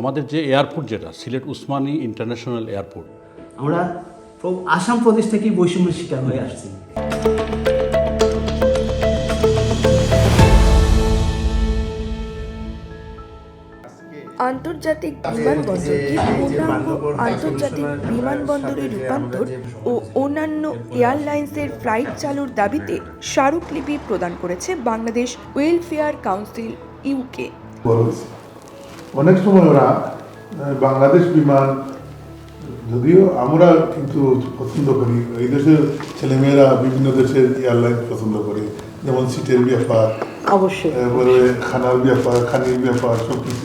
আমাদের যে এয়ারপোর্ট যেটা সিলেট উসমানী ইন্টারন্যাশনাল এয়ারপোর্ট। আমরা আসাম প্রদেশ থেকেই বৈষম্যের শিকার হয়ে আসছি। আন্তর্জাতিক বিমানবন্দরকে পূর্ণাঙ্গ আন্তর্জাতিক বিমানবন্দরে রূপান্তর ও অন্যান্য এয়ারলাইন্সের ফ্লাইট চালুর দাবিতে স্মারকলিপি প্রদান করেছে বাংলাদেশ ওয়েলফেয়ার কাউন্সিল ইউকে। অনেক সময় ওরা বাংলাদেশ বিমান যদিও আমরা কিন্তু পছন্দ করি এই দেশের ছেলেমেয়েরা বিভিন্ন দেশের এয়ারলাইন পছন্দ করে যেমন সিটের ব্যাপার অবশ্যই। তারপরে খানার ব্যাপার খানির ব্যাপার সব কিছু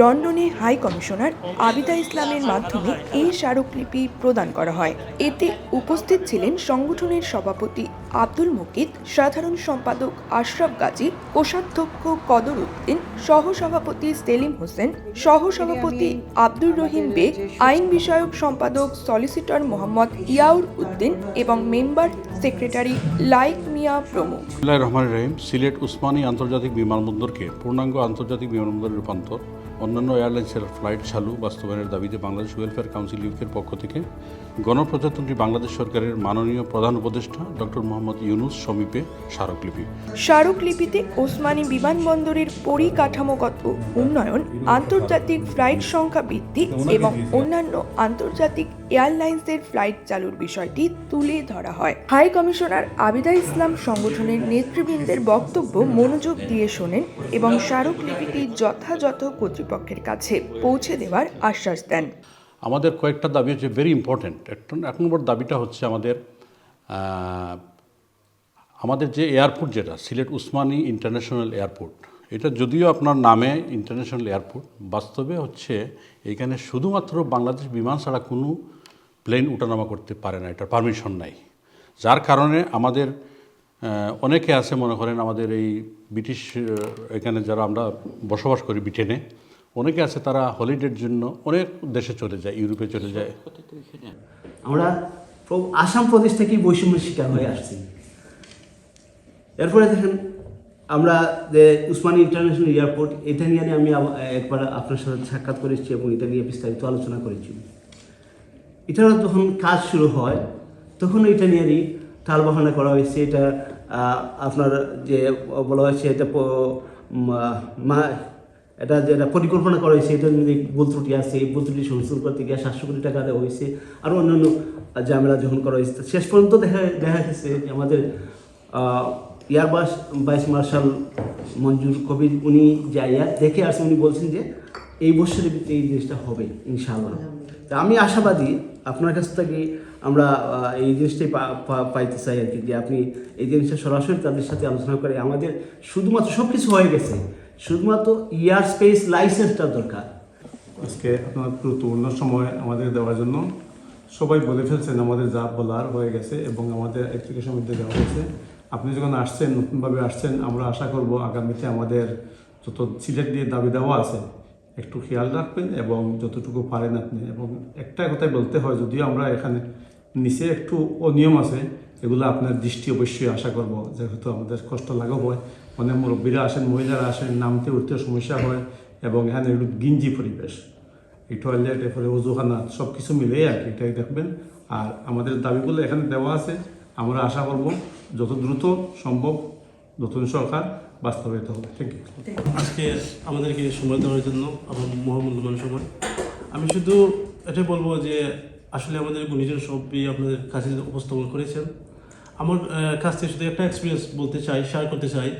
লন্ডনে হাই কমিশনার আবিদা ইসলামের মাধ্যমে এই স্মারকলিপি প্রদান করা হয়। এতে উপস্থিত ছিলেন সংগঠনের সভাপতি আব্দুল মুকিত সাধারণ সম্পাদক আশরাফ গাজী কোষাধ্যক্ষ কদর উদ্দিন সহসভাপতি সেলিম হোসেন সহসভাপতি আব্দুর রহিম বেগ আইন বিষয়ক সম্পাদক সলিসিটর মোহাম্মদ ইয়াউর উদ্দিন এবং মেম্বার সেক্রেটারি লাইক মিয়া প্রমুখ। রহমান রহিম সিলেট উসমানী আন্তর্জাতিক বিমানবন্দরকে পূর্ণাঙ্গ আন্তর্জাতিক বিমানবন্দরে রূপান্তর। অন্যান্য এয়ারলাইন্সের ফ্লাইট চালু বাস্তবায়নের দাবিতে বাংলাদেশ ওয়েলফেয়ার কাউন্সিল ইউকের পক্ষ থেকে গণপ্রজাতন্ত্রী বাংলাদেশ সরকারের মাননীয় প্রধান উপদেষ্টা ডক্টর মোহাম্মদ ইউনুস সমীপে স্মারকলিপি। স্মারকলিপিতে ওসমানী বিমানবন্দরের পরিকাঠামোগত উন্নয়ন, আন্তর্জাতিক ফ্লাইট সংখ্যা বৃদ্ধি এবং অন্যান্য আন্তর্জাতিক এয়ারলাইন্সের ফ্লাইট চালুর বিষয়টি তুলে ধরা হয়। হাই কমিশনার আবিদা ইসলাম সংগঠনের নেতৃবৃন্দের বক্তব্য মনোযোগ দিয়ে শোনেন এবং স্মারকলিপিটি যথাযথ কর্তৃপক্ষের কাছে পৌঁছে দেওয়ার আশ্বাস দেন। আমাদের কয়েকটা দাবি হচ্ছে ভেরি ইম্পর্ট্যান্ট এক নম্বর দাবিটা হচ্ছে আমাদের আমাদের যে এয়ারপোর্ট যেটা, সিলেট উসমানী ইন্টারন্যাশনাল এয়ারপোর্ট এটা যদিও আপনার নামে ইন্টারন্যাশনাল এয়ারপোর্ট বাস্তবে হচ্ছে এখানে শুধুমাত্র বাংলাদেশ বিমান ছাড়া কোনো প্লেন উঠানামা করতে পারে না, এটার পারমিশন নাই। যার কারণে আমাদের অনেকে আছে মনে করেন আমাদের এই ব্রিটিশ এখানে যারা আমরা বসবাস করি ব্রিটেনে অনেকে আছে তারা হলিডের জন্য অনেক দেশে চলে যায়, ইউরোপে চলে যায়। আমরা আসাম প্রদেশ থেকেই বৈষম্যের শিকার হয়ে আসছি। এরপরে দেখেন, আমরা যে উসমানী ইন্টারন্যাশনাল এয়ারপোর্ট, এটা নিয়ে আমি একবার আপনার সাথে সাক্ষাৎ করেছি এবং এটা নিয়ে বিস্তারিত আলোচনা করেছি। এটারও যখন কাজ শুরু হয়, তখন এটা নিয়েই টালবাহানা করা হয়েছে। এটা আপনার যে বলা হয়েছে, এটা মা- এটা যেটা পরিকল্পনা করা হয়েছে, এটা যদি ভুল ত্রুটি আছে, এই ভুল ত্রুটি সংশোধন করতে গিয়ে সাতশো কোটি টাকা দেওয়া হয়েছে। আর অন্যান্য ঝামেলা যখন করা হয়েছে, শেষ পর্যন্ত দেখা দেখা গেছে যে আমাদের airbus vice marshal Manzur Kabir, উনি যাইয়া দেখে আসে, উনি বলছেন যে এই বছরের ভিতরে এই জিনিসটা হবে, ইনশাআল্লাহ। তা আমি আশাবাদী, আপনার কাছ থেকে আমরা এই জিনিসটাই পাইতে চাই আর কি, যে আপনি এই জিনিসটা সরাসরি তাদের সাথে আলোচনা করে আমাদের শুধুমাত্র সব কিছু হয়ে গেছে। শুধুমাত্র ইয়ার স্পেস লাইসেন্সটা দরকার। আজকে আপনার গুরুত্বপূর্ণ সময় আমাদের দেওয়ার জন্য। সবাই বলে ফেলছেন আমাদের যা বলার হয়ে গেছে এবং আমাদের অ্যাপ্লিকেশন মধ্যে দেওয়া হয়েছে। আপনি যখন আসছেন, নতুনভাবে আসছেন, আমরা আশা করব আগামীতে আমাদের যত সিলেট দিয়ে দাবি দেওয়া আছে, একটু খেয়াল রাখবেন এবং যতটুকু পারেন আপনি। এবং একটা কথাই বলতে হয়, যদিও আমরা এখানে নিচে একটু অনিয়ম আছে এগুলো আপনার দৃষ্টি অবশ্যই আশা করব, যেহেতু আমাদের কষ্ট লাঘব হয়। অনেক মুরব্বীরা আসেন, মহিলারা আসেন, নামতে উঠতে সমস্যা হয় এবং এখানে একটু গিঞ্জি পরিবেশ। এই টয়লেট এরপরে অজুখানা সব কিছু মিলেই আর কি এটাই দেখবেন। আর আমাদের দাবিগুলো এখানে দেওয়া আছে। আমরা আশা করব যত দ্রুত সম্ভব নতুন সরকার বাস্তবায়িত হবে। থ্যাংক ইউ আজকে আমাদেরকে সময় দেওয়ার জন্য আমার মহামূল্যবান সময়। আমি শুধু এটাই বলব যে আসলে আমাদের গুণীজন সবই আপনাদের কাছে উপস্থাপন করেছেন। আমার কাছ থেকে শুধু একটা এক্সপিরিয়েন্স বলতে চাই শেয়ার করতে চাই।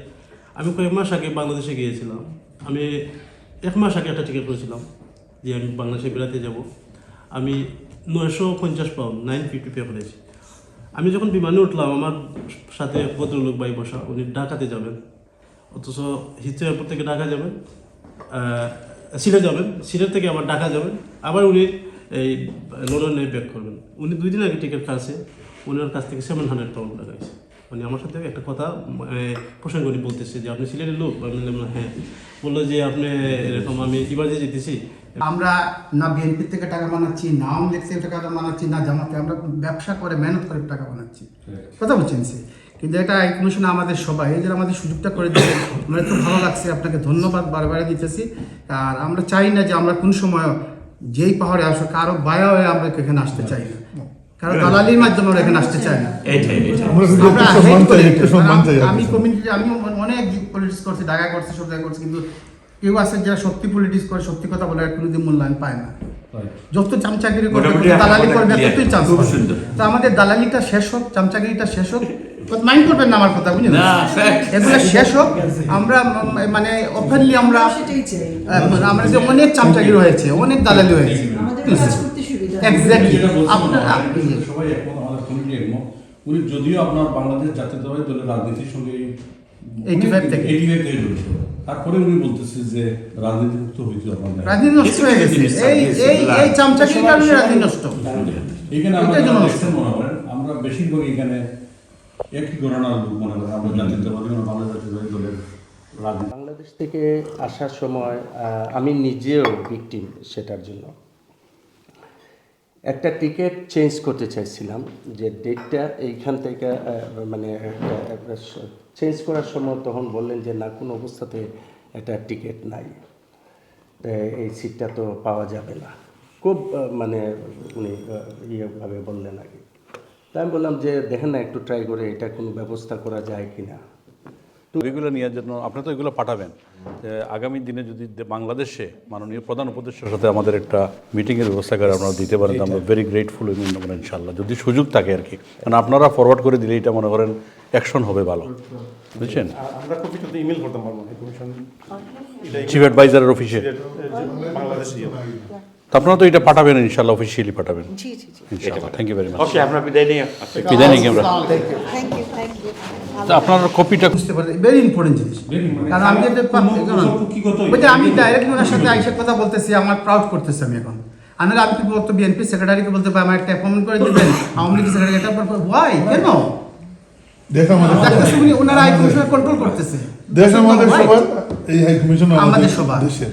আমি কয়েক মাস আগে বাংলাদেশে গিয়েছিলাম। আমি এক মাস আগে একটা টিকিট করেছিলাম যে আমি বাংলাদেশে বেড়াতে যাব। আমি নয়শো পঞ্চাশ পাউন্ড নাইন ফিফটি পে করেছি আমি যখন বিমানে উঠলাম, আমার সাথে ভদ্রলোক ভাই বসা, উনি ঢাকাতে যাবেন। অথচ হিথ্রো এয়ারপোর্ট থেকে ঢাকা যাবেন সিলেট যাবেন। সিলেট থেকে আবার ঢাকা যাবেন। আবার উনি এই লন্ডনে ব্যাক করবেন। উনি দুই দিন আগে টিকিট কাটছে। উনার কাছ থেকে সেভেন হান্ড্রেড পাউন্ড লাগাইছে মানে আমার সাথে একটা কথা প্রসঙ্গ উনি বলতেছে যে আপনি সিলেটের লোক? আমি হ্যাঁ। বলল যে আপনি এরকম আমি এবার যে যেতেছি। আমরা না বিএনপি থেকে টাকা বানাচ্ছি না আওয়ামী লীগ থেকে টাকা বানাচ্ছি না জামাতে আমরা ব্যবসা করে মেহনত করে টাকা বানাচ্ছি। কথা বলছেন সে। কিন্তু এটা হাই কমিশন আমাদের সবাই এই যে আমাদের সুযোগটা করে দিয়েছেন আমার তো ভালো লাগছে আপনাকে ধন্যবাদ বারবার দিতেছি। আর আমরা চাই না যে আমরা কোন সময় যেই পাহাড়ে আসো কারও বায়া হয়ে আমরা এখানে আসতে চাই না। কারও দালালির মাধ্যমে আমরা এখানে আসতে চাই না। আমি কমিউনিটি আমি অনেক পলিটিক্স করছি ঢাকা করছি সব জায়গায় করছি কিন্তু কেউ আছে যারা সত্যি পলিটিক্স করে সত্যি কথা বলে কোনোদিন মূল্যায়ন পায় না। যত চামচাগিরি করবে দালালি আমাদের করবে ততই চান্স। তো আমাদের দালালিটা শেষ হোক চামচাগিরিটা শেষ হোক মাইন্ড করবেন না আমার কথা বুঝলেন? এগুলো শেষ হোক আমরা মানে ওপেনলি আমরা আমরা যে অনেক চামচাগিরি হয়েছে অনেক দালালি হয়েছে। এক্স্যাক্টলি আপনার সবাই একমত আমাদের কমিটি একমত উনি যদিও আপনার বাংলাদেশ জাতীয়তাবাদী দলের রাজনীতির সঙ্গে 85 থেকে। এইটি ফাইভ থেকে জড়িত তারপরে উনি বলতেছে যে রাজনীতিমুক্ত হয়েছে আপনাদের রাজনীতি নষ্ট হয়ে গেছে। এই এই এই চামচাগিরির কারণে রাজনীতি নষ্ট। এখানে আমরা মনে করেন আমরা বেশিরভাগ এখানে একই ঘটনার লোক মনে করেন আমরা জাতীয়তাবাদী বাংলাদেশ জাতীয়তাবাদী দলের বাংলাদেশ থেকে আসার সময় আহ, আমি নিজেও ভিকটিম সেটার জন্য। একটা টিকিট চেঞ্জ করতে চাইছিলাম যে ডেটটা এইখান থেকে মানে চেঞ্জ করার সময় তখন বললেন যে না, কোনো অবস্থাতে একটা টিকিট নাই। এই সিটটা তো পাওয়া যাবে না। খুব মানে উনি ইয়েভাবে বললেন আগে তাই আমি বললাম যে দেখেন না, একটু ট্রাই করে এটা কোনো ব্যবস্থা করা যায় কি না এগুলো নেওয়ার জন্য আপনি তো এগুলো পাঠাবেন। আগামী দিনে যদি বাংলাদেশে মাননীয় প্রধান উপদেষ্টার সাথে আমাদের একটা মিটিংয়ের ব্যবস্থা করে আপনারা দিতে পারেন আমরা ভেরি গ্রেটফুল মনে করেন ইনশাল্লাহ যদি সুযোগ থাকে আর কি। কারণ আপনারা ফরওয়ার্ড করে দিলে এটা মনে করেন অ্যাকশন হবে ভালো। বুঝছেন? আমরা কপিটা তো ইমেল করতে পারব কমিশন চিফ অ্যাডভাইজারের অফিসে বাংলাদেশি আপনারা তো এটা পাঠাবেন ইনশাল্লাহ অফিসিয়ালি পাঠাবেন। জি জি জি। ইনশাল্লাহ thank you very much okay আমরা বিদায় নিয়ে বিদায় নিই আমরা থ্যাংক ইউ থ্যাংক ইউ তো আপনার কপিটা বুঝতে পারি ভেরি ইম্পর্টেন্ট জিনিস। কারণ আমি যেটা ওই যে আমি ডাইরেক্ট ওনার সাথে আইসা কথা বলতেছি আমার প্রাউড করতেছি আমি এখন। আমি কি বলতো বিএনপি সেক্রেটারিকে বলতে পারি আমার একটা অ্যাপয়েন্টমেন্ট করে দিবেন আওয়ামী লীগ সেক্রেটারি এটা ওয়াই কেন? আমাদের ওনারা হাই কমিশনার কন্ট্রোল করতেছে। দেশ আমাদের সবার এই হাই কমিশন আমাদের সবার। দেশের।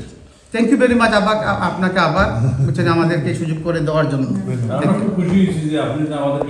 থ্যাংক ইউ ভেরি মাচ আবার আপনাকে আবার আমাদেরকে সুযোগ করে দেওয়ার জন্য। আমরা খুব খুশি যে আপনি আমাদের